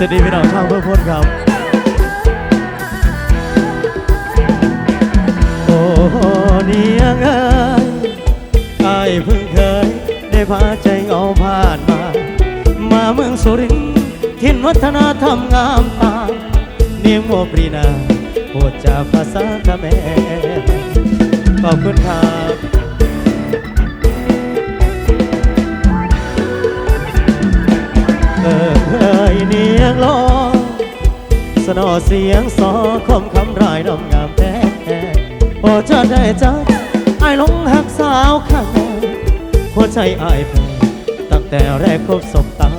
สวัสดีพี่น้องทางเพื่อพ้นครับ โอ้เนียงเอ้ยไอ้เพิ่งเคย ได้พาใจเหงาผ่านมา มาเมืองสุรินทร์ทินวัฒนธรรมงามตาเนียงโมปรีนาพูดจาภาษาเขมรขอบคุณครับ งลอสนอเสียงสอคมคำรายน้ำงามแท้โอ้จะได้จักไอ้ายหลงหักสาวข้างหัวใจไอ้ายแพ้ตั้งแต่แรกพบสบตา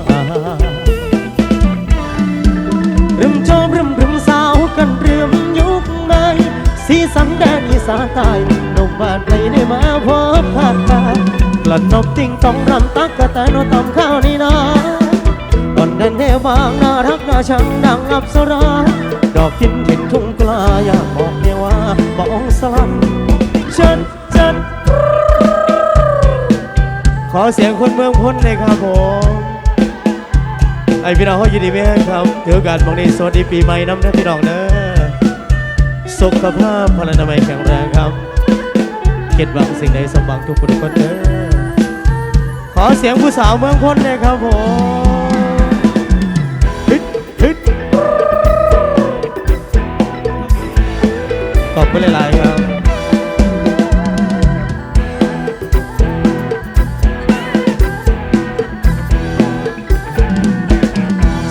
รึมชอบรึมรึมสาวกันเรึมยุคในสีสันแดนอีสานใต้หนุ่มบ้านไกลได้มาพบผ่านตากลัดนกติ้งต้องรำตักกะแต่นตำข้าวนี่นา ก่อนแดนเดบางน่ารักน่าชังดังอับสรา ดอกกินเห็นทุ่งกลาอยากบอกเนี่ยว่าบองสลัมเชิญเชิญขอเสียงคนเมืองพ้นเลยครับผมไอพี่น้องเขายินดีไหมครับถือโอกาสบางนี้สวัสดีปีใหม่น้ำนะพี่น้องเนอะสุขภาพพลานามัยแข็งแรงครับคิดหวังสิ่งใดสมหวังทุกคนทุกคนเด้อขอเสียงผู้สาวเมืองพ้นเลยครับผม ฮึดฮึดขอบคุณหลายๆครับ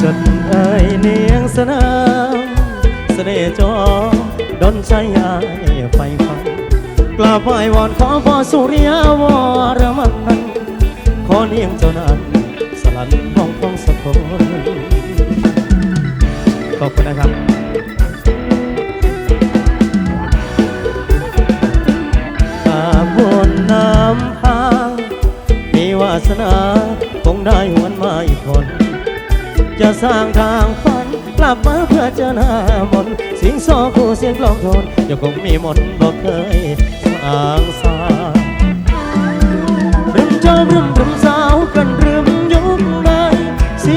จดเอ่ยเนียงสนามเสน่ห์จอดนใจยายไฟฟันกราบไหว้วอนขอพ่อสุริยา อาบนน้ำพา มีวาสนาคงได้หวนมาอีกคน จะสร้างทางฝันกลับมาเพื่อเจอหน้ามนเสิงโซคู่เสียงกลองโทนยังคงมีมนบอกเคยสร้างสารึมเจ้ารึมรึมสาวกัน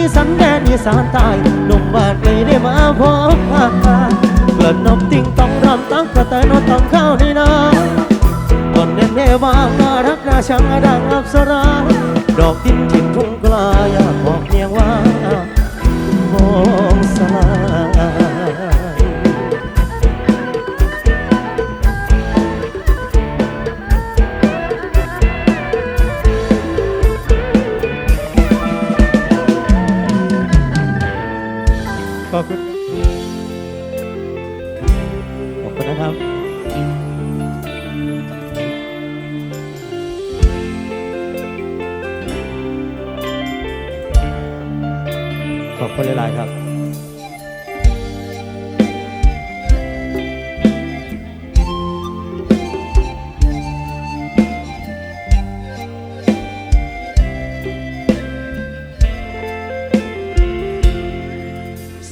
สีสันแดนอีสานใต้หนุ่มบ้านไกลได้มาพบภาคกลางเกิดนกติ้งต้องรำตั้งกระแตนอนต้องเข้านี่นาก่อนเด่นเดบางน่ารักน่าชังดัง ขอบคุณนะครับขอบคุณหลาย ๆ ครับ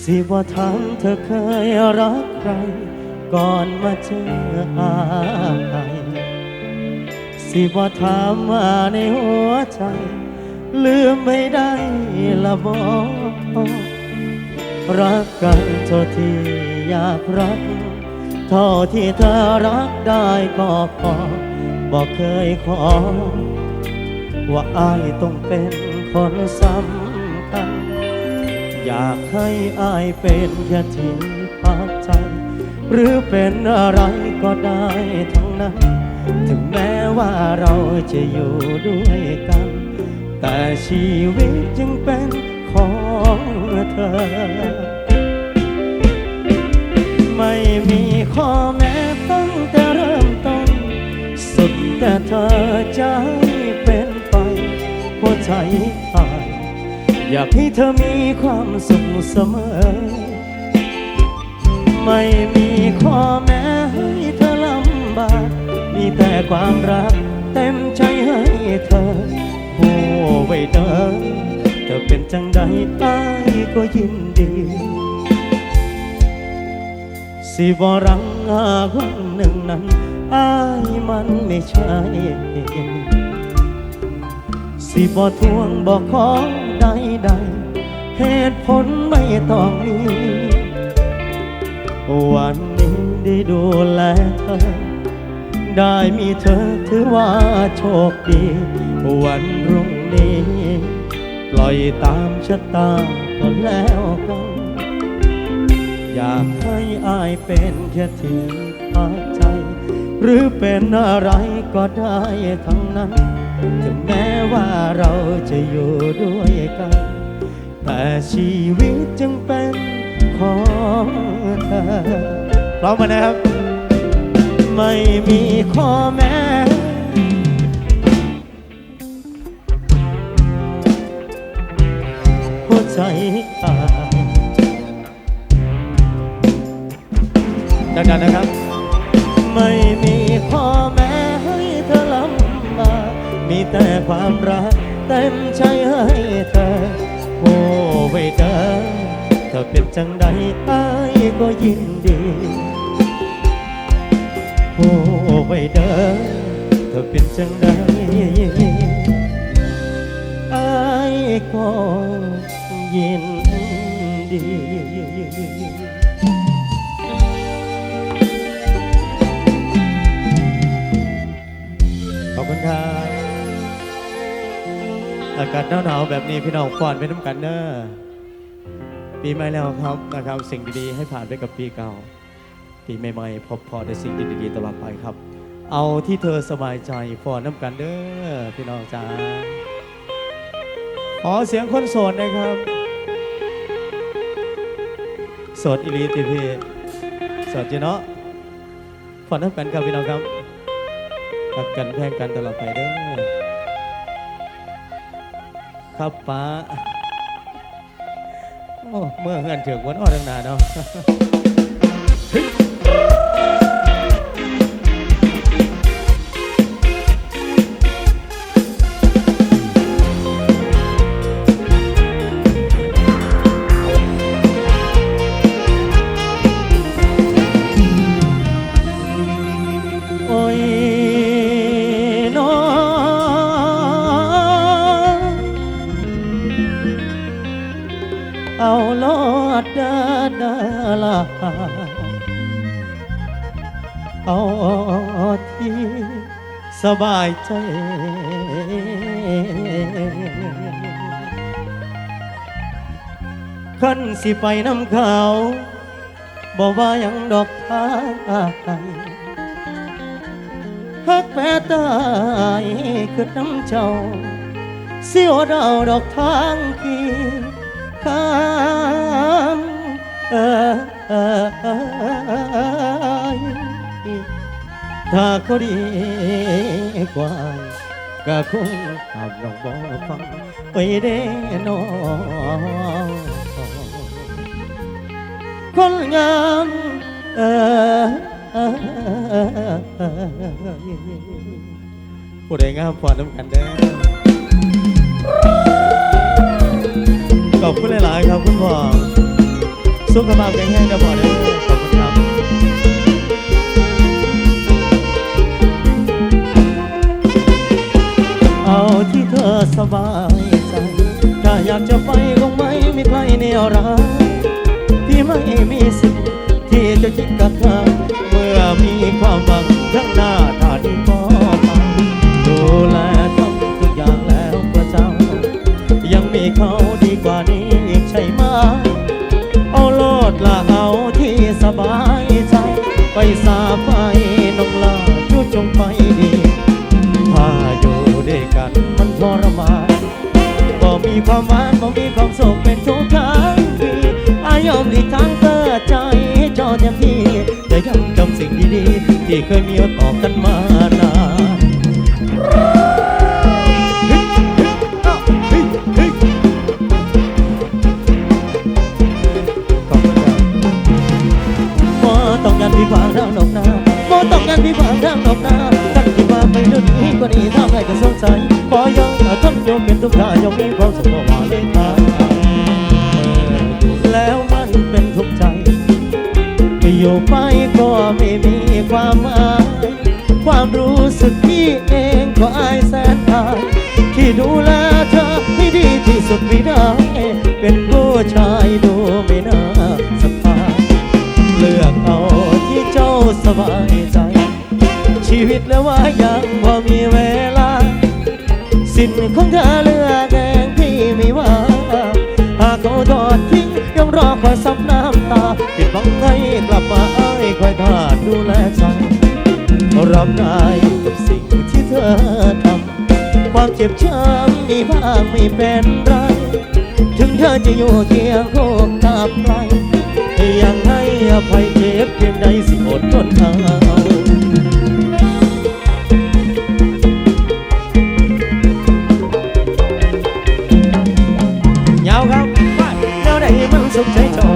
สิว่าถามเธอเคยรักใคร ก่อนมาเจออายสิว่าถามมาในหัวใจ ลืมไม่ได้ละบอกรักกันเท่าที่อยากรัก เท่าที่เธอรักได้ก็พอบอกเคยขอ ว่าอายต้องเป็นคนสำคัญ อยากให้อายเป็นแค่ที่พักใจ หรือเป็นอะไรก็ได้ทั้งนั้น ถึงแม้ว่าเราจะอยู่ด้วยกัน แต่ชีวิตยังเป็นของเธอ ไม่มีข้อแม้ตั้งแต่เริ่มต้น สุดแต่เธอจะให้เป็นไปหัวใจตาย อยากให้เธอมีความสุขเสมอ ไม่มีข้อแม้ให้เธอลำบาก มีแต่ความรัก เต็มใจให้เธอโอ้ไว้เดินเธอเป็นจังใดตายก็ยินดี สิบรังอาวันหนึ่งนั้นอายมันไม่ใช่สิบ่ทวงบอกขอใดใดเหตุผลไม่ต้องมี วันนี้ได้ดูแลเธอ ได้มีเธอถือว่าโชคดี วันรุ่งนี้ ปล่อยตามชะตาก็แล้วกัน อยากให้อายเป็นแค่ที่พักใจ หรือเป็นอะไรก็ได้ทั้งนั้น ถึงแม้ว่าเราจะอยู่ด้วยกัน แต่ชีวิตจึงเป็น ของเธอร้อมมานะครับ ไม่มีข้อแม้หัวใจขาดดังๆนะครับ ไม่มีข้อแม้ให้เธอลำบากมีแต่ความรักเต็มใจให้เธอโอ้ไว้เด้อ เธอเป็นจังใดอ้ายก็ยินดีโอ้ไว้เด้อเธอเป็นจังใดอ้ายก็ยินดีขอบคุณครับอากาศหนาวๆแบบนี้พี่น้องก่อนไปน้ำกันเนอะ ปีใหม่แล้วครับนะครับ สิ่งดีๆให้ผ่านไปกับปีเก่า ปีใหม่ๆพบพอแต่สิ่งดีๆตลอดไปครับ เอาที่เธอสบายใจฟอนน้ำกันเด้อพี่น้องจ้าขอเสียงคนโสดนะครับ โสดอิลีติพี่โสดจีเนาะฟอนน้ำกันครับพี่น้องครับรักกันแพงกันตลอดไปเด้อครับป้า โอ้เมื่อเงินถึงวันอ้อทั้งนานเนาะ บายใจ ขันสิไปน้ำเขาบอกว่ายังดอกทางฮักแม่ตายคือน้ำเจ้าเสียวดาวดอกทางที่ข้ามเออเออเอย ถ้าเขาดีกว่าก็คงทำน้องบ่ฟังไปเด้นอคนงามเออเออเออผู้ใดงามพอน้ำกันเด้อขอบคุณหลาย ๆ ครับคุณพ่อสุขภาพแข็งแรงนะพ่อเด้อ อยากจะไปคงไม่มีใครแนวรักที่ไม่มีสิทธิ์ที่จะคิด ความหวานบ่มีความสุขเป็นทุกครั้งที่อายอมหลีกทางเปิดใจให้จอเต็มที่แต่ยังจำสิ่งดีๆ ที่เคยมีต่อกันมานานต้องการพี่ฟังทางดอกนาบ่ต้องการพี่ฟังทางดอกนาตั้งที่ว่าไปเรื่องนี้กว่านี้ทำให้ก็สงสัยพอยังทนยกเป็นทุกท่ายกมีความ สุขบ่ว่าเลยทางแล้วมันเป็นทุกข์ใจไม่อยู่ไปก็ไม่มีความหมายความรู้สึกพี่เองก็อายแสนอายที่ดูแลเธอไม่ดีที่สุดไม่ได้ เป็นผู้ชายดูไม่น่าสภาพเลือกเอาที่เจ้าสบายใจ ชีวิตแล้วว่ายัง รับได้กับสิ่งที่เธอทำความเจ็บช้ำมีบ้างไม่เป็นไร ถึงเธอจะอยู่เคียงคู่กับใครยังให้อภัยเจ็บเพียงใดสิอดทนเอาุขใจเจ้า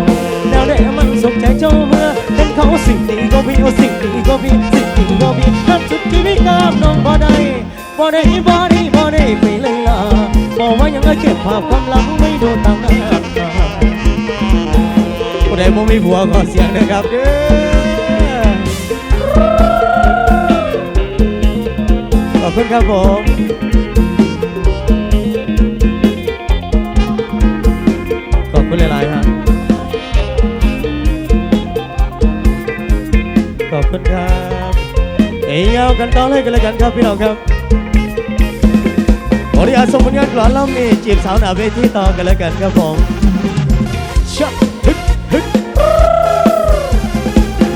แนวไหนมันสุขใจเจ้าเมื่อเห็นเขาสิ่งดีก็พี่เอสิ่งดีก็พี่ สิ่งดีก็พี่ทำสุดชีวิตกับน้องบ่ได้บ่ได้บ่ได้บ่ได้ไปเลยล่ะบอกว่ายังไงเก็บภาพความหลังไม่ดูต่างหน้าผู้ใดบ่มีผัวก็เสียงนะครับเด้อขอบคุณครับผมขอบคุณหลายๆครับขอบคุณครับ ยเอากันต่อเลยกันเลยกันครับพี่น้องครับขออนุญาตส่งผลงานกลอนล่ำนี่จีบสาวหน้าเวทีต่อกันแล้วกันครับผมชักฮึดฮึด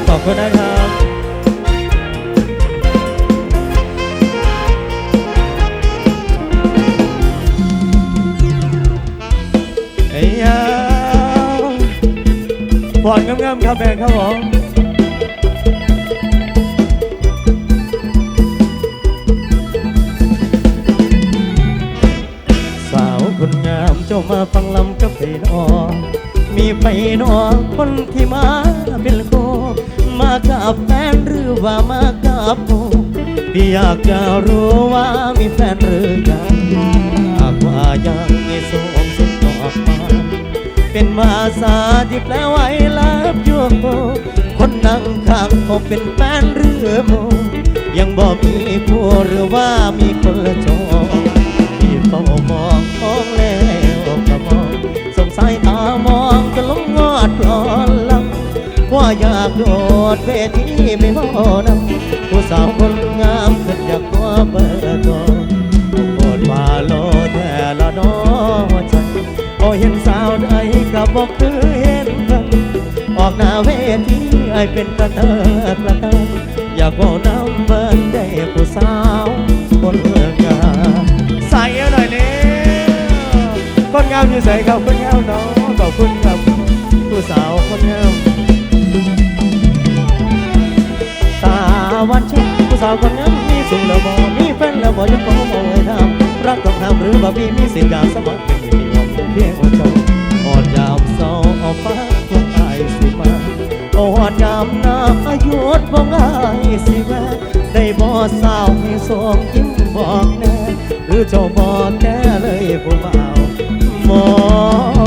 ขอบคุณนะครับเอ้ยเอาบอดงามๆครับแบงครับผม จ้ามาฟังลำกับไปนอมีไปนอคนที่มาเป็นโคมากับแฟนหรือว่ามากับโมพี่อยากจะรู้ว่ามีแฟนหรือยังหากว่ายังไม่ส่งสิงตอบมาเป็นภาษาที่แปลไว้ลับอยู่คนนั่งข้างผมเป็นแฟนหรือโมยังบ่มีผัวหรือว่ามีคนละจองที่เฝ้ามอง ดดเวทีไม่พอนำผู้สาวคนงามขึ้นอยากว่าเบอร์ก่อนโปรดมาโลแท่ละน้อใจพอเห็นสาวใดก็บอกคือเห็นกันออกหน้าเวทีไอเป็นกระเตอกระเตออยากบอกน้ำเบิ้นได้ผู้สาวคนเมืองกาใส่หน่อยเนี่ยคนงามอยู่ใส่ครับคนงามน้องขอบคุณครับผู้สาวคนงาม สาวคนงามมีสูงแล้วบ่มีแฟนแล้วบ่ยังขอบอกให้ทำรักต้องทำหรือบ่พี่มีสิทธิ์อยากสมัครเป็นที่นิยมเพียงว่าเจ้าอ่อนยามเศร้าเอาฟ้าพวกอายสิมาอ่อนยามน้าอายุดพวกอายสิแวะได้บ่สาวให้สวงยิ้มบอกแน่หรือเจ้าบอกแก่เลยผู้บ่าวมอล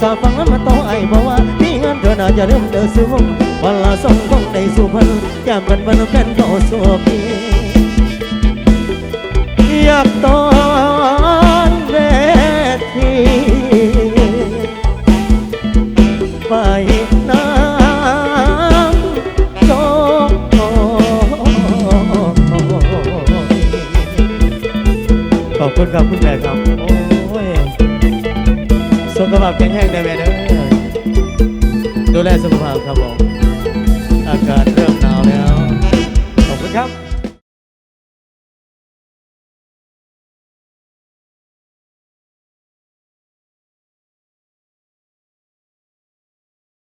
สาวฟังแล้วมาโตไอ้บอกว่ามีเงินเธอน่าจะเริ่มเดินสูงวันละสองคงได้สู่พันยามกันวันกันก็สู้พี่อยากตอนเวทีไปน้ำโตขอบคุณครับคุณแม่ครับาพแข็งแรงได้ไหมเด้อดูแลสุขภาพครับผม